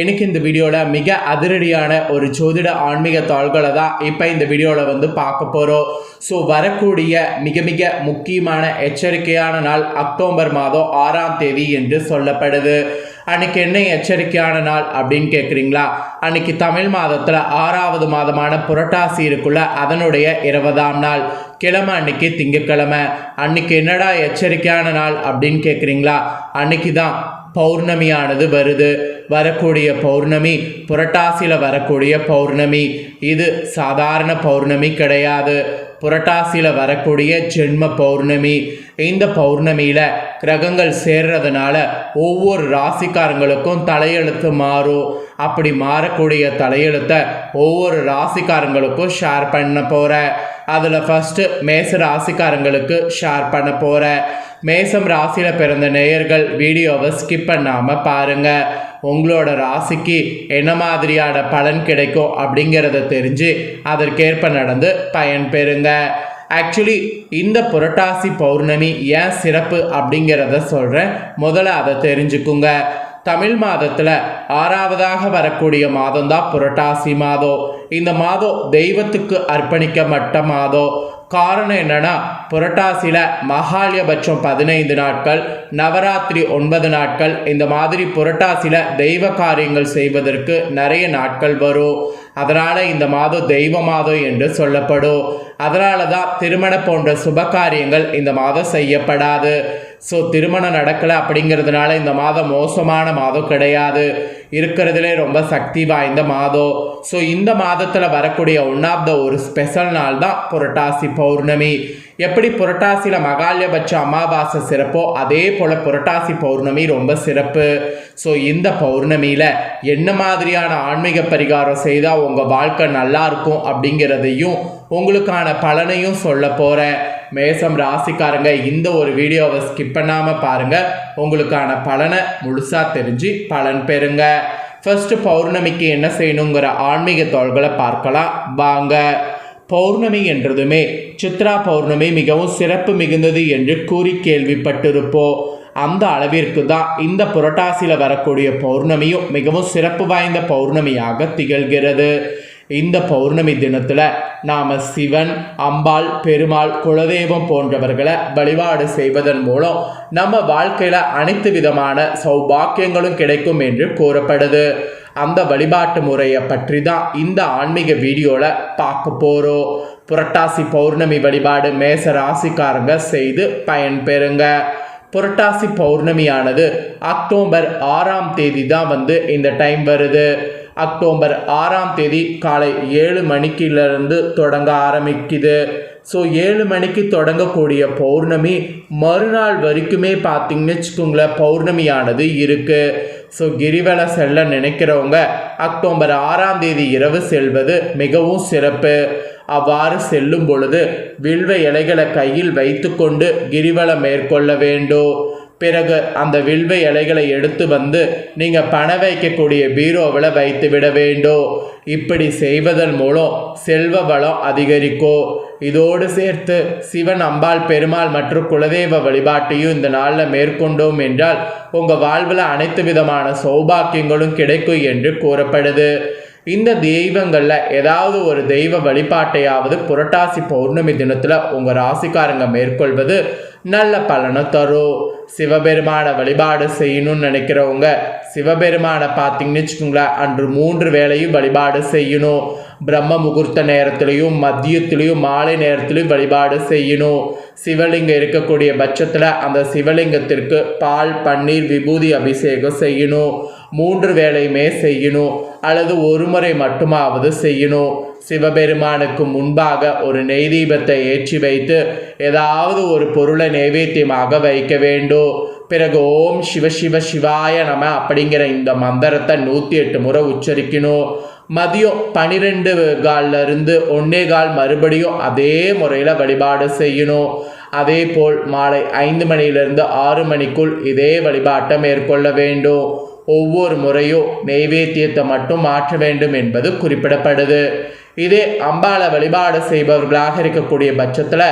எனக்கு இந்த வீடியோவில் மிக அதிரடியான ஒரு ஜோதிட ஆன்மீக தாள்களை தான் இப்போ இந்த வீடியோவில் வந்து பார்க்க போகிறோம் ஸோ வரக்கூடிய மிக மிக முக்கியமான எச்சரிக்கையான நாள் அக்டோபர் மாதம் ஆறாம் தேதி என்று சொல்லப்படுது. அன்னைக்கு என்ன எச்சரிக்கையான நாள் அப்படின்னு கேட்குறீங்களா அன்னைக்கு தமிழ் மாதத்தில் ஆறாவது மாதமான புரட்டாசி இருக்குள்ள அதனுடைய இருபதாம் நாள். கிழமை அன்னைக்கு திங்கக்கிழமை அன்னைக்கு என்னடா எச்சரிக்கையான நாள் அப்படின்னு கேட்குறீங்களா அன்னைக்கு தான் பௌர்ணமியானது வருது. வரக்கூடிய பௌர்ணமி புரட்டாசியில் வரக்கூடிய பௌர்ணமி. இது சாதாரண பௌர்ணமி கிடையாது. புரட்டாசியில் வரக்கூடிய ஜென்ம பௌர்ணமி. இந்த பௌர்ணமியில் கிரகங்கள் சேர்றதுனால ஒவ்வொரு ராசிக்காரங்களுக்கும் தலையெழுத்து மாறும். அப்படி மாறக்கூடிய தலையெழுத்தை ஒவ்வொரு ராசிக்காரங்களுக்கும் ஷேர் பண்ண போகிறேன் அதில் ஃபஸ்ட்டு மேச ராசிக்காரங்களுக்கு ஷேர் பண்ண போகிறேன் மேசம் ராசியில் பிறந்த நேயர்கள் வீடியோவை ஸ்கிப் பண்ணாமல் பாருங்கள் உங்களோட ராசிக்கு என்ன மாதிரியான பலன் கிடைக்கும் அப்படிங்கிறத தெரிஞ்சு அதற்கேற்ப நடந்து பயன் பெறுங்க. ஆக்சுவலி இந்த புரட்டாசி பௌர்ணமி ஏன் சிறப்பு அப்படிங்கிறத சொல்கிறேன் முதல்ல அதை தெரிஞ்சுக்குங்க. தமிழ் மாதத்தில் ஆறாவதாக வரக்கூடிய மாதம் தான் புரட்டாசி மாதம். இந்த மாதம் தெய்வத்துக்கு அர்ப்பணிக்கப்பட்ட மாதம். காரணம் என்னன்னா புரட்டாசியில் மகாலயபட்சம் பதினைந்து நாட்கள் நவராத்திரி ஒன்பது நாட்கள் இந்த மாதிரி புரட்டாசியில் தெய்வ காரியங்கள் செய்வதற்கு நிறைய நாட்கள் வரும். அதனால் இந்த மாதம் தெய்வ மாதம் என்று சொல்லப்படும். அதனால தான் திருமணம் போன்ற சுப காரியங்கள் இந்த மாதம் செய்யப்படாது. ஸோ திருமணம் நடக்கலை அப்படிங்கிறதுனால இந்த மாதம் மோசமான மாதம் கிடையாது. இருக்கிறதுலே ரொம்ப சக்தி வாய்ந்த மாதம். ஸோ இந்த மாதத்தில் வரக்கூடிய ஒன் ஆஃப் த ஒரு ஸ்பெஷல் நாள் தான் புரட்டாசி பௌர்ணமி. எப்படி புரட்டாசியில் மகாலயபட்ச அமாவாசை சிறப்போ அதே போல் புரட்டாசி பௌர்ணமி ரொம்ப சிறப்பு. ஸோ இந்த பௌர்ணமியில் என்ன மாதிரியான ஆன்மீக பரிகாரம் செய்தால் உங்கள் வாழ்க்கை நல்லா இருக்கும் அப்படிங்கிறதையும் உங்களுக்கான பலனையும் சொல்ல போகிறேன் மேசம் ராசிக்காரங்க இந்த ஒரு வீடியோவை ஸ்கிப் பண்ணாமல் பாருங்கள் உங்களுக்கான பலனை முழுசாக தெரிஞ்சு பலன் பெறுங்க. ஃபர்ஸ்ட் பௌர்ணமிக்கு என்ன செய்யணுங்கிற ஆன்மீக தோள்களை பார்க்கலாம். வாங்க. பௌர்ணமி என்றதுமே சித்ரா பௌர்ணமி மிகவும் சிறப்பு மிகுந்தது என்று கூறி கேள்விப்பட்டிருப்போம். அந்த அளவிற்கு தான் இந்த புரட்டாசியில் வரக்கூடிய பௌர்ணமியும் மிகவும் சிறப்பு வாய்ந்த பௌர்ணமியாக திகழ்கிறது. இந்த பௌர்ணமி தினத்தில் நாம் சிவன் அம்பாள் பெருமாள் குலதெய்வம் போன்றவர்களை வழிபாடு செய்வதன் மூலம் நம்ம வாழ்க்கையில் அனைத்து விதமான சௌபாக்கியங்களும் கிடைக்கும் என்று கூறப்படுது. அந்த வழிபாட்டு முறையை பற்றி தான் இந்த ஆன்மீக வீடியோவில் பார்க்க போகிறோம் புரட்டாசி பௌர்ணமி வழிபாடு மேச ராசிக்காரங்க செய்து பயன்பெறுங்க புரட்டாசி பௌர்ணமியானது அக்டோபர் ஆறாம் தேதி தான் வந்து இந்த டைம் வருது. அக்டோபர் ஆறாம் தேதி காலை ஏழு மணிக்கிலிருந்து தொடங்க ஆரம்பிக்குது. ஸோ ஏழு மணிக்கு தொடங்கக்கூடிய பௌர்ணமி மறுநாள் வரைக்குமே பார்த்திங்கன்னு வச்சுக்கோங்களேன் பௌர்ணமியானது இருக்குது ஸோ கிரிவல செல்ல நினைக்கிறவங்க அக்டோபர் ஆறாம் தேதி இரவு செல்வது மிகவும் சிறப்பு. அவ்வாறு செல்லும் பொழுது வில்வ இலைகளை கையில் வைத்துக்கொண்டு கிரிவலம் மேற்கொள்ள வேண்டும். பிறகு அந்த வில்வ இலைகளை எடுத்து வந்து நீங்கள் பண வைக்கக்கூடிய பீரோவில் வைத்து விட வேண்டும். இப்படி செய்வதன் மூலம் செல்வ வளம் அதிகரிக்கும் இதோடு சேர்த்து சிவன் அம்பாள் பெருமாள் மற்றும் குலதெய்வ வழிபாட்டையும் இந்த நாளில் மேற்கொண்டோம் என்றால் உங்கள் வாழ்வில் அனைத்து விதமான சௌபாக்கியங்களும் கிடைக்கும் என்று கூறப்படுது. இந்த தெய்வங்களில் ஏதாவது ஒரு தெய்வ வழிபாட்டையாவது புரட்டாசி பௌர்ணமி தினத்தில் உங்கள் ராசிக்காரங்க மேற்கொள்வது நல்ல பலனை தரும். சிவபெருமான வழிபாடு செய்யணும்னு நினைக்கிறவங்க சிவபெருமானை பார்த்தீங்கன்னு வச்சுக்கோங்களேன் அன்று மூன்று வேளையும் வழிபாடு செய்யணும். பிரம்ம முகூர்த்த நேரத்துலையும் மதியத்துலேயும் மாலை நேரத்துலையும் வழிபாடு செய்யணும். சிவலிங்கம் இருக்கக்கூடிய பட்சத்தில் அந்த சிவலிங்கத்திற்கு பால் பன்னீர் விபூதி அபிஷேகம் செய்யணும். மூன்று வேளையுமே செய்யணும் அல்லது ஒரு முறை மட்டுமாவது செய்யணும் சிவபெருமானுக்கு முன்பாக ஒரு நெய் தீபத்தை ஏற்றி வைத்து ஏதாவது ஒரு பொருளை நைவேத்தியமாக வைக்க வேண்டும் பிறகு ஓம் சிவ சிவ சிவாய நம அப்படிங்கிற இந்த மந்திரத்தை நூற்றி எட்டு முறை உச்சரிக்கணும் மதியம் பனிரெண்டு கால்ல இருந்து ஒன்னே கால் மறுபடியும் அதே முறையில் வழிபாடு செய்யணும் அதே போல் மாலை ஐந்து மணியிலிருந்து ஆறு மணிக்குள் இதே வழிபாட்டை மேற்கொள்ள வேண்டும் ஒவ்வொரு முறையும் நெய்வேத்தியத்தை மட்டும் மாற்ற வேண்டும் என்பது குறிப்பிடப்படுது. இதே அம்பாளை வழிபாடு செய்பவர்களாக இருக்கக்கூடிய பட்சத்தில்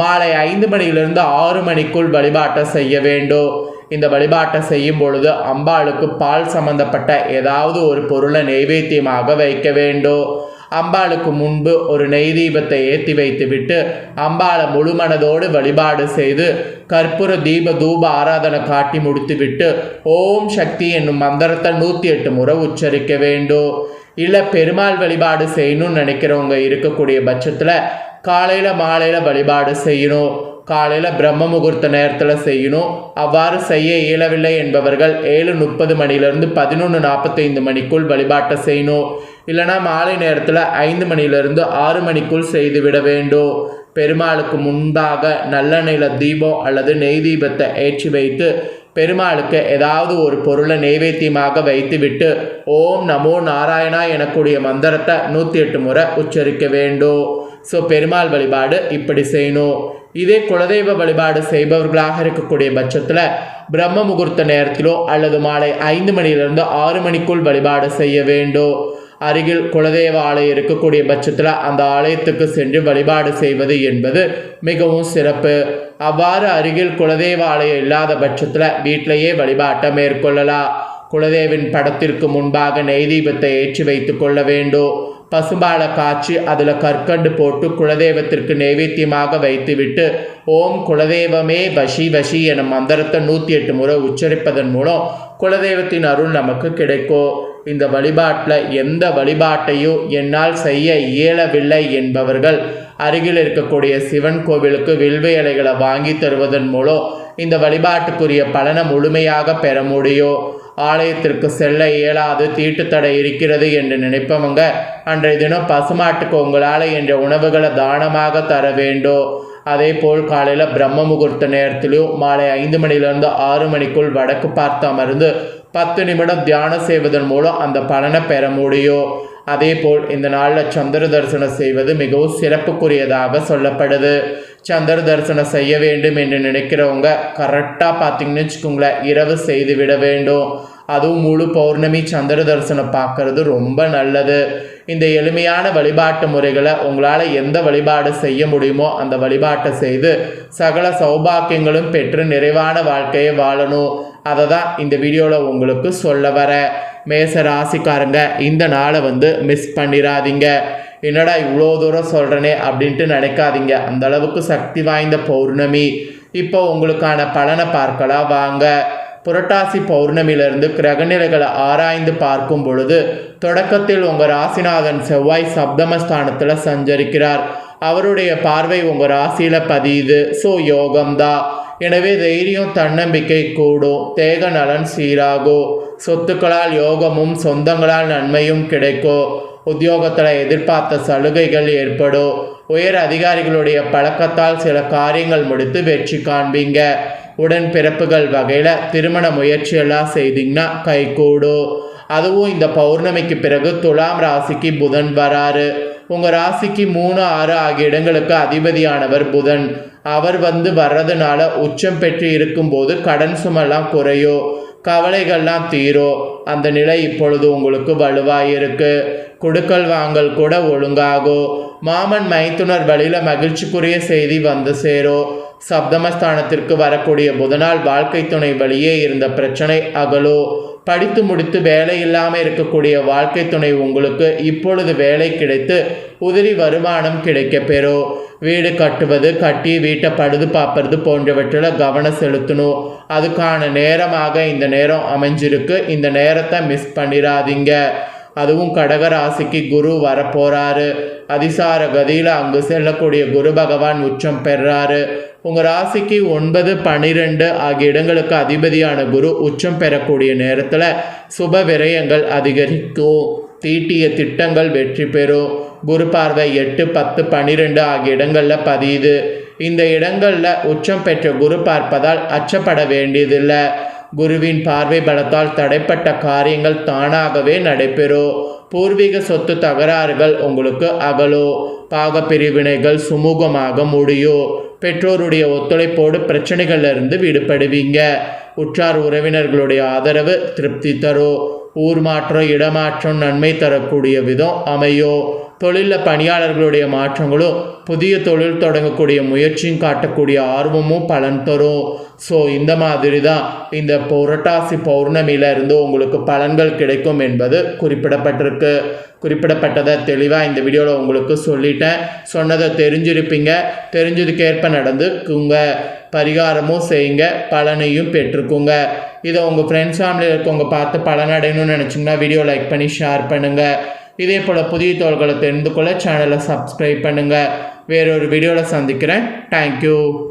மாலை ஐந்து மணியிலிருந்து ஆறு மணிக்குள் வழிபாட்டை செய்ய வேண்டும். இந்த வழிபாட்டை செய்யும் பொழுது அம்பாளுக்கு பால் சம்பந்தப்பட்ட ஏதாவது ஒரு பொருளை நெய்வேத்தியமாக வைக்க வேண்டும். அம்பாளுக்கு முன்பு ஒரு நெய் தீபத்தை ஏற்றி வைத்துவிட்டு அம்பாளை முழுமனதோடு வழிபாடு செய்து கற்பூர தீப தூப ஆராதனை காட்டி முடித்துவிட்டு ஓம் சக்தி என்னும் மந்திரத்தை நூற்றி எட்டு முறை உச்சரிக்க வேண்டும். இல்லை பெருமாள் வழிபாடு செய்யணும்னு நினைக்கிறவங்க இருக்கக்கூடிய பட்சத்தில் காலையில் மாலையில் வழிபாடு செய்யணும். காலையில் பிரம்ம முகூர்த்த நேரத்தில் செய்யணும். அவ்வாறு செய்ய இயலவில்லை என்பவர்கள் ஏழு முப்பது மணிலேருந்து பதினொன்று நாற்பத்தைந்து மணிக்குள் வழிபாட்டை செய்யணும். இல்லைனா மாலை நேரத்தில் ஐந்து மணியிலிருந்து ஆறு மணிக்குள் செய்துவிட வேண்டும். பெருமாளுக்கு முன்பாக நல்லெண்ணெயில் தீபம் அல்லது நெய் தீபத்தை ஏற்றி வைத்து பெருமாளுக்கு ஏதாவது ஒரு பொருளை நைவேத்தியமாக வைத்துவிட்டு ஓம் நமோ நாராயணா எனக்கூடிய மந்திரத்தை நூற்றி எட்டு முறை உச்சரிக்க வேண்டும். ஸோ பெருமாள் வழிபாடு இப்படி செய்யணும். இதே குலதெய்வ வழிபாடு செய்பவர்களாக இருக்கக்கூடிய பட்சத்தில் பிரம்ம முகூர்த்த நேரத்திலோ அல்லது மாலை ஐந்து மணியிலிருந்து ஆறு மணிக்குள் வழிபாடு செய்ய வேண்டும். அருகில் குலதெய்வ ஆலயம் இருக்கக்கூடிய பட்சத்தில் அந்த ஆலயத்துக்கு சென்று வழிபாடு செய்வது என்பது மிகவும் சிறப்பு. அவ்வாறு அருகில் குலதெய்வ ஆலயம் இல்லாத பட்சத்தில் வீட்டிலேயே வழிபாட்டை மேற்கொள்ளலாம். குலதேவின் படத்திற்கு முன்பாக நெய் தீபத்தை ஏற்றி வைத்து கொள்ள வேண்டும். பசும்பாலை காய்ச்சி அதில் கற்கண்டு போட்டு குலதெய்வத்திற்கு நைவேத்தியமாக வைத்துவிட்டு ஓம் குலதெய்வமே வஷி வஷி என மந்திரத்தை நூற்றி எட்டு முறை உச்சரிப்பதன் மூலம் குலதெய்வத்தின் அருள் நமக்கு கிடைக்கும். இந்த வழிபாட்டில் எந்த வழிபாட்டையும் என்னால் செய்ய இயலவில்லை என்பவர்கள் அருகில் இருக்கக்கூடிய சிவன் கோவிலுக்கு வில்வ இலைகளை வாங்கி தருவதன் மூலம் இந்த வழிபாட்டுக்குரிய பலனை முழுமையாக பெற முடியும். ஆலயத்திற்கு செல்ல இயலாது தீட்டுத்தடை இருக்கிறது என்று நினைப்பவங்க அன்றைய தினம் பசுமாட்டுக்கு உங்களால் என்ற உணவுகளை தானமாக தர வேண்டும். அதே போல் காலையில் பிரம்ம முகூர்த்த நேரத்திலும் மாலை ஐந்து மணிலிருந்து ஆறு மணிக்குள் வடக்கு பார்த்து அமர்ந்து பத்து நிமிடம் தியானம் செய்வதன் மூலம் அந்த பலனை பெற முடியும். அதே போல் இந்த நாளில் சந்திர தரிசனம் செய்வது மிகவும் சிறப்புக்குரியதாக சொல்லப்படுது. சந்திர தரிசனம் செய்ய வேண்டும் என்று நினைக்கிறவங்க கரெக்டாக பார்த்தீங்கன்னு வச்சுக்கோங்களேன் இரவு செய்து விட வேண்டும். அதுவும் முழு பௌர்ணமி சந்திர தரிசனம் பார்க்கறது ரொம்ப நல்லது. இந்த எளிமையான வழிபாட்டு முறைகளை உங்களால் எந்த வழிபாடு செய்ய முடியுமோ அந்த வழிபாட்டை செய்து சகல சௌபாக்கியங்களும் பெற்று நிறைவான வாழ்க்கையை வாழணும். அதை தான் இந்த வீடியோவில் உங்களுக்கு சொல்ல வர. மேச ராசிக்காரங்க இந்த நாளை வந்து மிஸ் பண்ணிடாதீங்க என்னடா இவ்வளோ தூரம் சொல்கிறனே அப்படின்ட்டு நினைக்காதீங்க. அந்த அளவுக்கு சக்தி வாய்ந்த பௌர்ணமி. இப்போ உங்களுக்கான பலனை பார்க்கலாம். வாங்க. புரட்டாசி பௌர்ணமியிலிருந்து கிரகநிலைகளை ஆராய்ந்து பார்க்கும் பொழுது தொடக்கத்தில் உங்கள் ராசிநாதன் செவ்வாய் சப்தமஸ்தானத்தில் சஞ்சரிக்கிறார். அவருடைய பார்வை உங்கள் ராசியில் பதியுது. ஸோ யோகம்தான் எனவே தைரியம் தன்னம்பிக்கை கூடும். தேக நலன் சீராகும். சொத்துக்களால் யோகமும் சொந்தங்களால் நன்மையும் கிடைக்கும். உத்தியோகத்தில் எதிர்பார்த்த சலுகைகள் ஏற்படும். உயர் அதிகாரிகளுடைய பழக்கத்தால் சில காரியங்கள் முடித்து வெற்றி காண்பீங்க. உடன் பிறப்புகள் வகையில் திருமண முயற்சியெல்லாம் செய்தீங்கன்னா கைகூடும் அதுவும் இந்த பௌர்ணமிக்கு பிறகு துலாம் ராசிக்கு புதன் வராரு. உங்கள் ராசிக்கு மூணு ஆறு ஆகிய இடங்களுக்கு அதிபதியானவர் புதன். அவர் வந்து வர்றதுனால உச்சம் பெற்று இருக்கும்போது கடன் சுமெல்லாம் குறையும் கவலைகள்லாம் தீரும் அந்த நிலை இப்பொழுது உங்களுக்கு வலுவாயிருக்கு கொடுக்கல் வாங்கல் கூட ஒழுங்காகும் மாமன் மைத்துனர் வழியில் மகிழ்ச்சிக்குரிய செய்தி வந்து சேரும் சப்தமஸ்தானத்திற்கு வரக்கூடிய புதனால் வாழ்க்கை துணை வழியே இருந்த பிரச்சனை அகலோ. படித்து முடித்து வேலை இல்லாமல் இருக்கக்கூடிய வாழ்க்கை துணை உங்களுக்கு இப்பொழுது வேலை கிடைத்து உதிரி வருமானம் கிடைக்க பெறும் வீடு கட்டுவது கட்டி வீட்டை பழுது பார்ப்பது போன்றவற்றில் கவனம் செலுத்தணும். அதுக்கான நேரமாக இந்த நேரம் அமைஞ்சிருக்கு. இந்த நேரத்தை மிஸ் பண்ணிடாதீங்க அதுவும் கடகராசிக்கு குரு வரப்போகிறாரு அதிசார கதியில் அங்கு செல்லக்கூடிய குரு பகவான் உச்சம் பெறாரு. உங்கள் ராசிக்கு ஒன்பது பன்னிரெண்டு ஆகிய இடங்களுக்கு அதிபதியான குரு உச்சம் பெறக்கூடிய நேரத்தில் சுப விரயங்கள் அதிகரிக்கும். தீட்டிய திட்டங்கள் வெற்றி பெறும். குரு பார்வை எட்டு பத்து பன்னிரெண்டு ஆகிய இடங்களில் பதியுது. இந்த இடங்களில் உச்சம் பெற்ற குரு பார்ப்பதால் அச்சப்பட வேண்டியதில்லை. குருவின் பார்வை பலத்தால் தடைப்பட்ட காரியங்கள் தானாகவே நடைபெறும் பூர்வீக சொத்து தகராறுகள் உங்களுக்கு அகலோ. பாகப்பிரிவினைகள் சுமூகமாக முடியும் பெற்றோருடைய ஒத்துழைப்போடு பிரச்சனைகளிலிருந்து விடுபடுவீங்க. உற்றார் உறவினர்களுடைய ஆதரவு திருப்தி தரும் ஊர் மாற்றம் இடமாற்றம் நன்மை தரக்கூடிய விதம் அமையும் தொழிலில் பணியாளர்களுடைய மாற்றங்களும் புதிய தொழில் தொடங்கக்கூடிய முயற்சியும் காட்டக்கூடிய ஆர்வமும் பலன் தரும். ஸோ இந்த மாதிரி தான் இந்த புரட்டாசி பௌர்ணமியிலிருந்து உங்களுக்கு பலன்கள் கிடைக்கும் என்பது குறிப்பிடப்பட்டிருக்கு. குறிப்பிடப்பட்டதை தெளிவாக இந்த வீடியோவில் உங்களுக்கு சொல்லிட்டேன். சொன்னதை தெரிஞ்சிருப்பீங்க. தெரிஞ்சதுக்கேற்ப நடந்துக்குங்க. பரிகாரமும் செய்யுங்க. பலனையும் பெற்றுக்குங்க. இதை உங்கள் ஃப்ரெண்ட்ஸ் ஃபேமிலியில் இருக்கவங்க பார்த்து பலனடையணும்னு நினச்சிங்கன்னா வீடியோ லைக் பண்ணி ஷேர் பண்ணுங்கள் இதே போல் புதிய தோள்களை தெரிந்து கொள்ள சேனலை சப்ஸ்கிரைப் பண்ணுங்கள் வேறொரு வீடியோவில் சந்திக்கிறேன். தேங்க்யூ